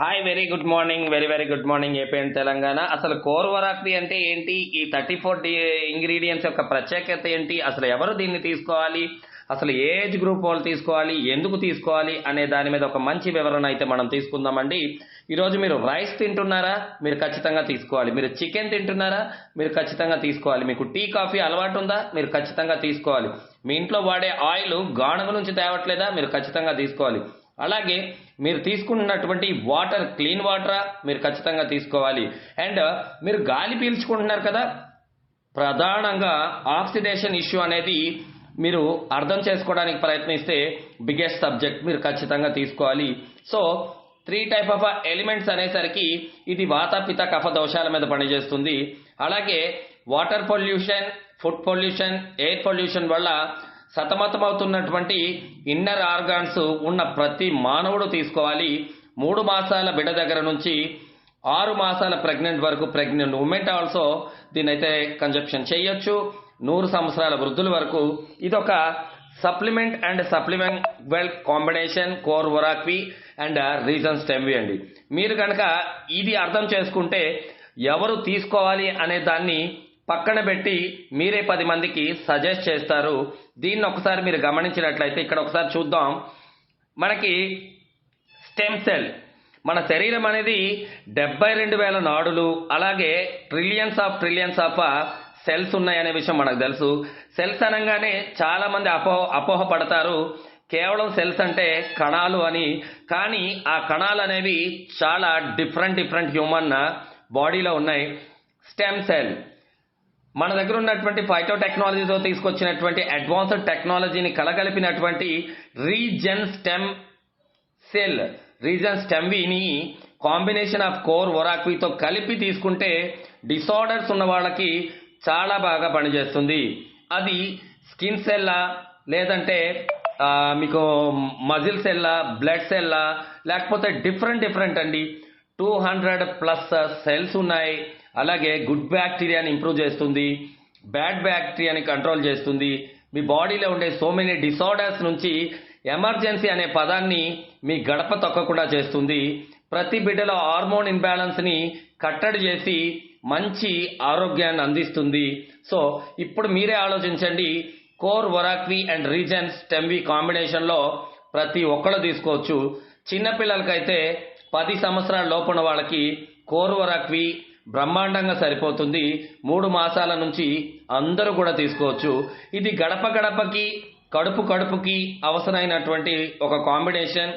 Hi very good morning very very good morning AP and Telangana అసలు కోర్వరాక్రి అంటే ఏంటి? ఈ థర్టీ ఫోర్ ఇంగ్రీడియంట్స్ యొక్క ప్రత్యేకత ఏంటి? అసలు ఎవరు దీన్ని తీసుకోవాలి? అసలు ఏజ్ గ్రూప్ వాళ్ళు తీసుకోవాలి? ఎందుకు తీసుకోవాలి? అనే దాని మీద ఒక మంచి వివరణ అయితే మనం తీసుకుందామండి. ఈరోజు మీరు రైస్ తింటున్నారా? మీరు ఖచ్చితంగా తీసుకోవాలి. మీరు చికెన్ తింటున్నారా? మీరు ఖచ్చితంగా తీసుకోవాలి. మీకు టీ కాఫీ అలవాటు ఉందా? మీరు ఖచ్చితంగా తీసుకోవాలి. మీ ఇంట్లో వాడే ఆయిల్ గానుగ నుంచి తేవట్లేదా? మీరు ఖచ్చితంగా తీసుకోవాలి. అలాగే మీరు తీసుకుంటున్నటువంటి వాటర్ క్లీన్ వాటరా మీరు ఖచ్చితంగా తీసుకోవాలి. అండ్ మీరు గాలి పీల్చుకుంటున్నారు కదా ప్రధానంగా ఆక్సిడేషన్ ఇష్యూ అనేది మీరు అర్థం చేసుకోవడానికి ప్రయత్నిస్తే బిగ్గెస్ట్ సబ్జెక్ట్ మీరు ఖచ్చితంగా తీసుకోవాలి. So three type of elements అనేసరికి ఇది వాత పిత కఫ దోషాల మీద పనిచేస్తుంది. అలాగే water pollution food pollution air pollution వల్ల సతమతమవుతున్నటువంటి ఇన్నర్ ఆర్గాన్స్ ఉన్న ప్రతి మానవుడు తీసుకోవాలి. మూడు మాసాల బిడ్డ దగ్గర నుంచి ఆరు మాసాల ప్రెగ్నెంట్ వరకు ప్రెగ్నెంట్ ఉమెన్ ఆల్సో దీనైతే కన్జప్షన్ చేయొచ్చు. నూరు సంవత్సరాల వృద్ధుల వరకు ఇదొక supplement and supplement well combination core వరాక్వి and reasons టెమ్వి అండి. మీరు కనుక ఇది అర్థం చేసుకుంటే ఎవరు తీసుకోవాలి అనే దాన్ని పక్కన పెట్టి మీరే పది మందికి సజెస్ట్ చేస్తారు. దీన్ని ఒకసారి మీరు గమనించినట్లయితే ఇక్కడ ఒకసారి చూద్దాం. మనకి స్టెమ్ సెల్ మన శరీరం అనేది డెబ్బై రెండు వేల నాడులు అలాగే trillions of trillions of cells ఉన్నాయనే విషయం మనకు తెలుసు. సెల్స్ అనగానే చాలా మంది అపోహ అపోహ పడతారు కేవలం సెల్స్ అంటే కణాలు అని. కానీ ఆ కణాలు అనేవి చాలా డిఫరెంట్ డిఫరెంట్ హ్యూమన్ బాడీలో ఉన్నాయి. స్టెమ్ సెల్ మన దగ్గర ఉన్నటువంటి ఫైటో టెక్నాలజీతో తీసుకొచ్చినటువంటి అడ్వాన్స్డ్ టెక్నాలజీని కలగలిపినటువంటి రీజన్ స్టెమ్ సెల్ రీజన్ స్టెమ్విని కాంబినేషన్ ఆఫ్ కోర్ ఒరాక్వితో కలిపి తీసుకుంటే డిసార్డర్స్ ఉన్న వాళ్ళకి చాలా బాగా పనిచేస్తుంది. అది స్కిన్ సెల్లా లేదంటే మీకు మజిల్ సెల్లా బ్లడ్ సెల్లా లేకపోతే డిఫరెంట్ డిఫరెంట్ అండి. టూ హండ్రెడ్ ప్లస్ సెల్స్ ఉన్నాయి. అలాగే గుడ్ బ్యాక్టీరియాని ఇంప్రూవ్ చేస్తుంది బ్యాడ్ బ్యాక్టీరియాని కంట్రోల్ చేస్తుంది. మీ బాడీలో ఉండే సో మెనీ డిసార్డర్స్ నుంచి ఎమర్జెన్సీ అనే పదాన్ని మీ గడప తొక్కకుండా చేస్తుంది. ప్రతి బిడ్డలో హార్మోన్ ఇంబ్యాలెన్స్ని కట్టడి చేసి మంచి ఆరోగ్యాన్ని అందిస్తుంది. సో ఇప్పుడు మీరే ఆలోచించండి కోర్ వరాక్వి అండ్ రీజన్స్ టెంవి కాంబినేషన్లో ప్రతి ఒక్కళ్ళు తీసుకోవచ్చు. చిన్నపిల్లలకైతే పది సంవత్సరాల లోపున వాళ్ళకి కోర్ వరాక్వి బ్రహ్మాండంగా సరిపోతుంది. మూడు మాసాల నుంచి అందరూ కూడా తీసుకోవచ్చు. ఇది గడప గడపకి కడుపు కడుపుకి అవసరమైనటువంటి ఒక కాంబినేషన్.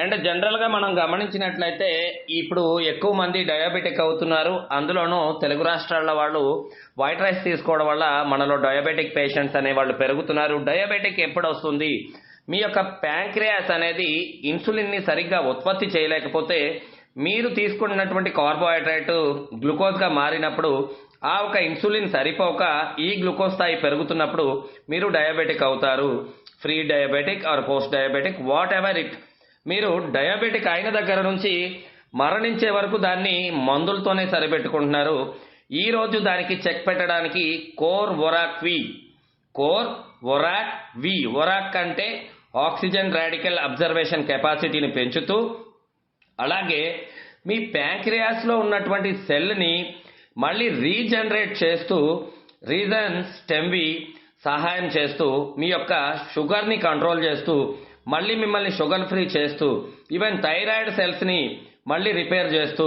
అండ్ జనరల్గా మనం గమనించినట్లయితే ఇప్పుడు ఎక్కువ మంది డయాబెటిక్ అవుతున్నారు. అందులోనూ తెలుగు రాష్ట్రాల వాళ్ళు వైట్ రైస్ తీసుకోవడం వల్ల మనలో డయాబెటిక్ పేషెంట్స్ అనే వాళ్ళు పెరుగుతున్నారు. డయాబెటిక్ ఎప్పుడు వస్తుంది? మీ యొక్క ప్యాంక్రియాస్ అనేది ఇన్సులిన్ని సరిగ్గా ఉత్పత్తి చేయలేకపోతే మీరు తీసుకున్నటువంటి కార్బోహైడ్రేట్ గ్లూకోజ్గా మారినప్పుడు ఆ ఒక ఇన్సులిన్ సరిపోక ఈ గ్లూకోజ్ స్థాయి పెరుగుతున్నప్పుడు మీరు డయాబెటిక్ అవుతారు. Pre diabetic or post diabetic whatever it మీరు డయాబెటిక్ అయిన దగ్గర నుంచి మరణించే వరకు దాన్ని మందులతోనే సరిపెట్టుకుంటున్నారు. ఈ రోజు దానికి చెక్ పెట్టడానికి కోర్ ఒరాక్ వి. కోర్ ఒరాక్ వి. ఒరాక్ అంటే ఆక్సిజన్ రాడికల్ అబ్జర్వేషన్ కెపాసిటీని పెంచుతూ అలాగే మీ ప్యాంక్రియాస్లో ఉన్నటువంటి సెల్ని మళ్ళీ రీజనరేట్ చేస్తూ రీజన్ స్టెమ్వి సహాయం చేస్తూ మీ యొక్క షుగర్ని కంట్రోల్ చేస్తూ మళ్ళీ మిమ్మల్ని షుగర్ ఫ్రీ చేస్తూ ఈవెన్ థైరాయిడ్ సెల్స్ని మళ్ళీ రిపేర్ చేస్తూ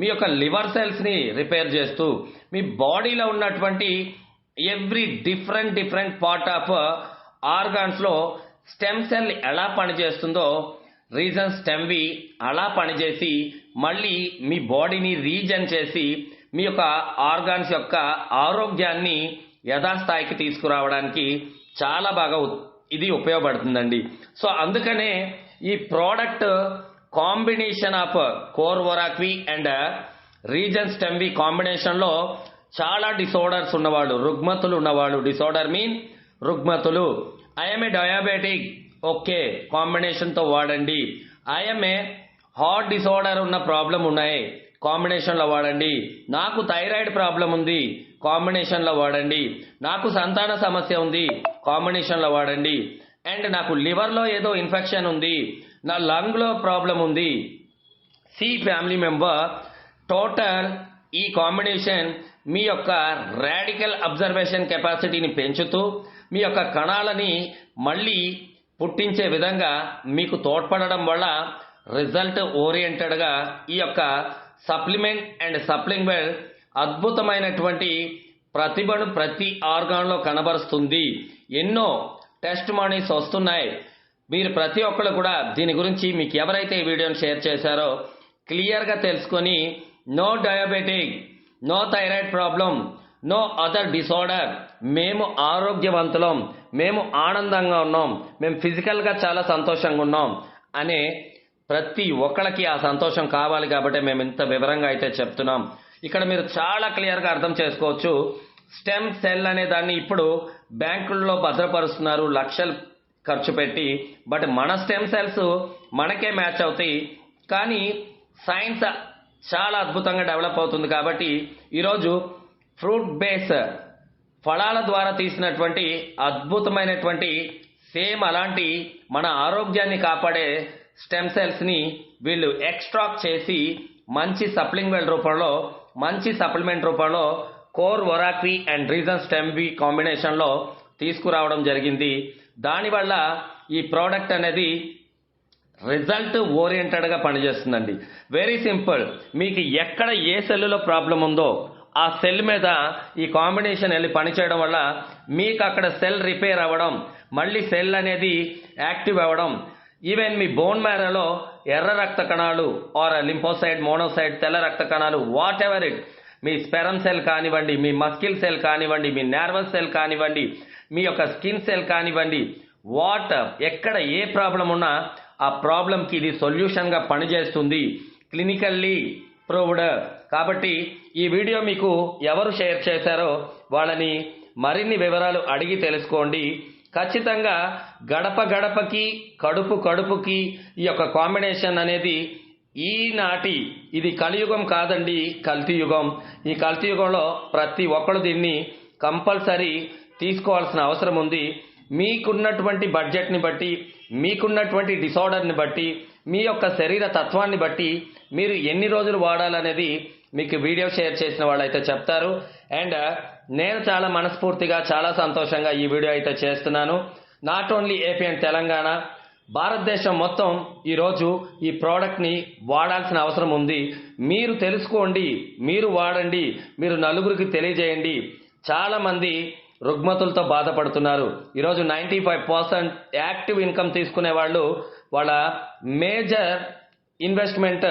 మీ యొక్క లివర్ సెల్స్ని రిపేర్ చేస్తూ మీ బాడీలో ఉన్నటువంటి every different different part of ఆర్గాన్స్లో stem cell ఎలా పనిచేస్తుందో రీజన్స్ స్టెమ్వి అలా పనిచేసి మళ్ళీ మీ బాడీని రీజన్ చేసి మీ యొక్క ఆర్గాన్స్ యొక్క ఆరోగ్యాన్ని యథాస్థాయికి తీసుకురావడానికి చాలా బాగా ఇది ఉపయోగపడుతుందండి. సో అందుకనే ఈ ప్రోడక్ట్ కాంబినేషన్ ఆఫ్ కోర్ వరాక్వి అండ్ రీజన్ స్టెమ్వి కాంబినేషన్లో చాలా డిసార్డర్స్ ఉన్నవాళ్ళు రుగ్మతులు ఉన్నవాళ్ళు. Disorder mean రుగ్మతులు. I'm a diabetic. Okay కాంబినేషన్తో వాడండి. I'm a a heart disorder ఉన్న ప్రాబ్లం ఉన్నాయి. కాంబినేషన్లో వాడండి. నాకు థైరాయిడ్ ప్రాబ్లం ఉంది. కాంబినేషన్లో వాడండి. నాకు సంతాన సమస్య ఉంది. కాంబినేషన్లో వాడండి. అండ్ నాకు లివర్లో ఏదో ఇన్ఫెక్షన్ ఉంది. నా లంగ్లో ప్రాబ్లం ఉంది. సి ఫ్యామిలీ మెంబర్ టోటల్ ఈ కాంబినేషన్ మీ యొక్క రాడికల్ అబ్జర్వేషన్ కెపాసిటీని పెంచుతూ మీ యొక్క కణాలని మళ్ళీ పుట్టించే విధంగా మీకు తోడ్పడడం వల్ల రిజల్ట్ ఓరియంటెడ్గా ఈ యొక్క సప్లిమెంట్ అండ్ సప్లిమెంట్ అద్భుతమైనటువంటి ప్రతిభను ప్రతి ఆర్గాన్లో కనబరుస్తుంది. ఎన్నో టెస్ట్ మార్నింగ్స్ వస్తున్నాయి. మీరు ప్రతి ఒక్కరు కూడా దీని గురించి మీకు ఎవరైతే ఈ వీడియోని షేర్ చేశారో క్లియర్గా తెలుసుకొని no diabetic no thyroid problem no other disorder మేము ఆరోగ్యవంతులం. మేము ఆనందంగా ఉన్నాం. మేము ఫిజికల్గా చాలా సంతోషంగా ఉన్నాం అనే ప్రతి ఒక్కళ్ళకి ఆ సంతోషం కావాలి కాబట్టి మేము ఇంత వివరంగా అయితే చెప్తున్నాం. ఇక్కడ మీరు చాలా క్లియర్గా అర్థం చేసుకోవచ్చు. స్టెమ్ సెల్ అనే దాన్ని ఇప్పుడు బ్యాంకుల్లో భద్రపరుస్తున్నారు. లక్షలు ఖర్చు పెట్టి. బట్ మన స్టెమ్ సెల్స్ మనకే మ్యాచ్ అవుతాయి. కానీ సైన్స్ చాలా అద్భుతంగా డెవలప్ అవుతుంది కాబట్టి ఈరోజు ఫ్రూట్ బేస్ ఫలాల ద్వారా తీసినటువంటి అద్భుతమైనటువంటి సేమ్ అలాంటి మన ఆరోగ్యాన్ని కాపాడే స్టెమ్ సెల్స్ని వీళ్ళు ఎక్స్ట్రాక్ట్ చేసి మంచి సప్లిమెంట్ రూపంలో మంచి సప్లిమెంట్ రూపంలో కోర్ ఒరాక్వి అండ్ రీజన్ స్టెమ్ బి కాంబినేషన్లో తీసుకురావడం జరిగింది. దానివల్ల ఈ ప్రోడక్ట్ అనేది రిజల్ట్ ఓరియంటెడ్గా పనిచేస్తుందండి. Very simple. మీకు ఎక్కడ ఏ సెల్లులో ప్రాబ్లం ఉందో ఆ సెల్ మీద ఈ కాంబినేషన్ వెళ్ళి పనిచేయడం వల్ల మీకు అక్కడ సెల్ రిపేర్ అవ్వడం మళ్ళీ సెల్ అనేది యాక్టివ్ అవ్వడం. ఈవెన్ మీ బోన్ మ్యారోలో ఎర్ర రక్త కణాలు ఆర్ లింపోసైడ్ మోనోసైడ్ తెల్ల రక్త కణాలు వాట్ ఎవర్ ఇట్ మీ స్పెరమ్ సెల్ కానివ్వండి మీ మస్కిల్ సెల్ కానివ్వండి మీ నర్వస్ సెల్ కానివ్వండి మీ యొక్క స్కిన్ సెల్ కానివ్వండి వాట్ ఎక్కడ ఏ ప్రాబ్లం ఉన్నా ఆ ప్రాబ్లంకి ఇది సొల్యూషన్గా పనిచేస్తుంది. క్లినికల్లీ ప్రూవ్డ్ కాబట్టి ఈ వీడియో మీకు ఎవరు షేర్ చేశారో వాళ్ళని మరిన్ని వివరాలు అడిగి తెలుసుకోండి. ఖచ్చితంగా గడప గడపకి కడుపు కడుపుకి ఈ యొక్క కాంబినేషన్ అనేది ఈనాటి ఇది కలియుగం కాదండి కల్తీ యుగం ఈ కల్తీ యుగంలో ప్రతి ఒక్కరు దీన్ని కంపల్సరీ తీసుకోవాల్సిన అవసరం ఉంది. మీకున్నటువంటి బడ్జెట్ని బట్టి మీకున్నటువంటి డిసార్డర్ని బట్టి మీ యొక్క శరీర తత్వాన్ని బట్టి మీరు ఎన్ని రోజులు వాడాలనేది మీకు వీడియో షేర్ చేసిన వాళ్ళైతే చెప్తారు. అండ్ నేను చాలా మనస్ఫూర్తిగా చాలా సంతోషంగా ఈ వీడియో అయితే చేస్తున్నాను. Not only AP and Telangana భారతదేశం మొత్తం ఈరోజు ఈ ప్రోడక్ట్ని వాడాల్సిన అవసరం ఉంది. మీరు తెలుసుకోండి మీరు వాడండి మీరు నలుగురికి తెలియజేయండి. చాలామంది రుగ్మతులతో బాధపడుతున్నారు. ఈరోజు ninety five percent active income తీసుకునే వాళ్ళు వాళ్ళ మేజర్ ఇన్వెస్ట్మెంట్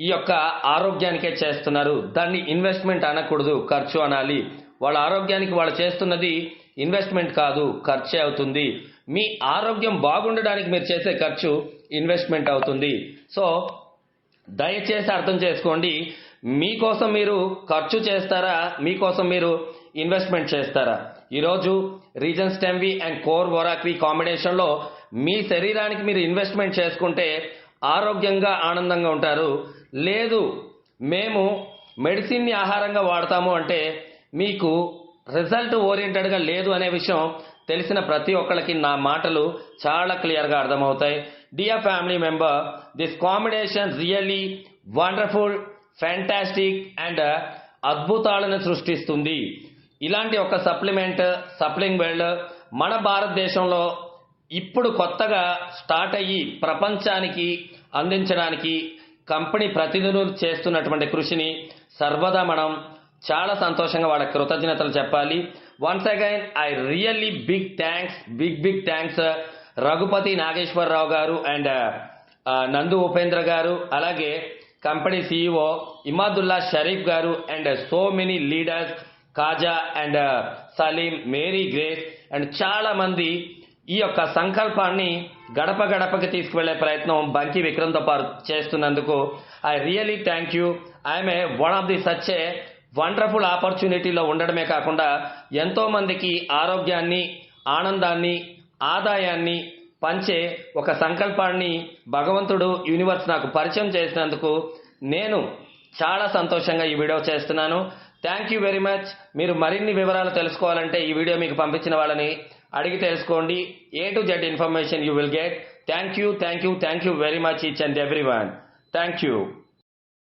ఈ యొక్క ఆరోగ్యానికే చేస్తున్నారు. దాన్ని ఇన్వెస్ట్మెంట్ అనకూడదు ఖర్చు అనాలి. వాళ్ళ ఆరోగ్యానికి వాళ్ళు చేస్తున్నది ఇన్వెస్ట్మెంట్ కాదు ఖర్చే అవుతుంది. మీ ఆరోగ్యం బాగుండడానికి మీరు చేసే ఖర్చు ఇన్వెస్ట్మెంట్ అవుతుంది. సో దయచేసి అర్థం చేసుకోండి మీకోసం మీరు ఖర్చు చేస్తారా మీకోసం మీరు ఇన్వెస్ట్మెంట్ చేస్తారా? ఈరోజు రీజన్ స్టెమ్వి అండ్ కోర్ వొరాక్వి కాంబినేషన్లో మీ శరీరానికి మీరు ఇన్వెస్ట్మెంట్ చేసుకుంటే ఆరోగ్యంగా ఆనందంగా ఉంటారు. లేదు మేము మెడిసిన్ని ఆహారంగా వాడతాము అంటే మీకు రిజల్ట్ ఓరియంటెడ్గా లేదు అనే విషయం తెలిసిన ప్రతి ఒక్కరికి నా మాటలు చాలా క్లియర్గా అర్థమవుతాయి. Dear family member this combination really wonderful fantastic and అద్భుతాలను సృష్టిస్తుంది. ఇలాంటి ఒక సప్లిమెంట్ సప్లింగ్ వెల్డ్ మన భారతదేశంలో ఇప్పుడు కొత్తగా స్టార్ట్ అయ్యి ప్రపంచానికి అందించడానికి కంపెనీ ప్రతినిధులు చేస్తున్నటువంటి కృషిని సర్వదా మనం చాలా సంతోషంగా వాళ్ళ కృతజ్ఞతలు చెప్పాలి. Once again I really big thanks big big thanks Raghupati Nageswara Rao గారు and uh, uh, Nandu Upendra గారు అలాగే కంపెనీ సీఈఓ ఇమాదుల్లా షరీఫ్ గారు and so many leaders Kaja and uh, Salim Mary Grace and చాలా మంది ఈ యొక్క సంకల్పాన్ని గడప గడపకి తీసుకువెళ్ళే ప్రయత్నం బంకి విక్రమ్తో పాటు చేస్తున్నందుకు I really thank you. I'm a one of the such a wonderful ఆపర్చునిటీలో ఉండడమే కాకుండా ఎంతో మందికి ఆరోగ్యాన్ని ఆనందాన్ని ఆదాయాన్ని పంచే ఒక సంకల్పాన్ని భగవంతుడు యూనివర్స్ నాకు పరిచయం చేసినందుకు నేను చాలా సంతోషంగా ఈ వీడియో చేస్తున్నాను. థ్యాంక్ యూ వెరీ మచ్ మీరు మరిన్ని వివరాలు తెలుసుకోవాలంటే ఈ వీడియో మీకు పంపించిన వాళ్ళని అడిగి తెలుసుకోండి. A to Z information you will get thank you thank you thank you very much each and every one thank you